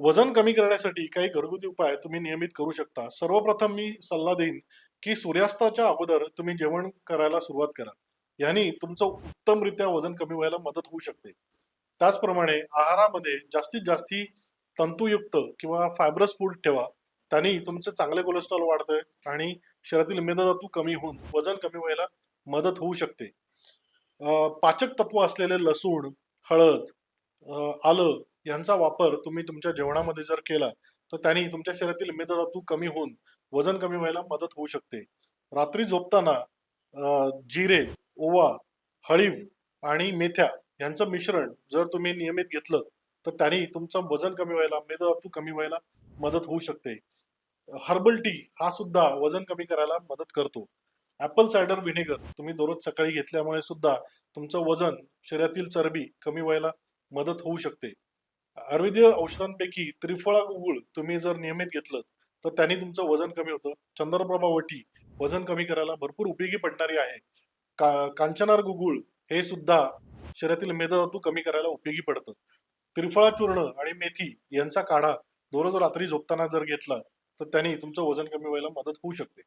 वजन कमी करण्यासाठी काही घरगुती उपाय तुम्ही नियमित करू शकता. सर्वप्रथम मी सल्ला देईन की सूर्यास्ताच्या अगोदर तुम्ही जेवण करायला सुरुवात करा. यांनी तुमचं उत्तमरित्या वजन कमी व्हायला मदत होऊ शकते. त्याचप्रमाणे आहारामध्ये जास्तीत जास्ती तंतुयुक्त किंवा फायब्रस फूड ठेवा. त्यांनी तुमचं चांगले कोलेस्ट्रॉल वाढतं आणि शरीरातील मेदधातू कमी होऊन वजन कमी व्हायला मदत होऊ शकते. पाचक तत्व असलेले लसूण हळद आलं यांचा वापर तुम्ही तुमच्या जेवणामध्ये जर केला तर त्यांनी तुमच्या शरीरातील मेदधातू कमी होऊन वजन कमी व्हायला मदत होऊ शकते. रात्री झोपताना जिरे ओवा हळीव आणि मेथ्या यांचं मिश्रण जर तुम्ही नियमित घेतलं तर त्यांनी तुमचं वजन कमी व्हायला मेदधातू कमी व्हायला मदत होऊ शकते. हर्बल टी हा सुद्धा वजन कमी करायला मदत करतो. ऍपल सायडर व्हिनेगर तुम्ही दररोज सकाळी घेतल्यामुळे सुद्धा तुमचं वजन शरीरातील चरबी कमी व्हायला मदत होऊ शकते. आयुर्वेदीय औषधांपैकी त्रिफळा गुळ तुम्ही जर नियमित घेतलं तर त्याने तुमचं वजन कमी होतं. चंद्रप्रभा वटी वजन कमी करायला भरपूर उपयोगी पडणारी आहे. का कांचनार गुगुळ हे सुद्धा शरीरातील मेदधातू कमी करायला उपयोगी पडतं. त्रिफळा चूर्ण आणि मेथी यांचा काढा दररोज रात्री झोपताना जर घेतला तर त्याने तुमचं वजन कमी व्हायला मदत होऊ शकते.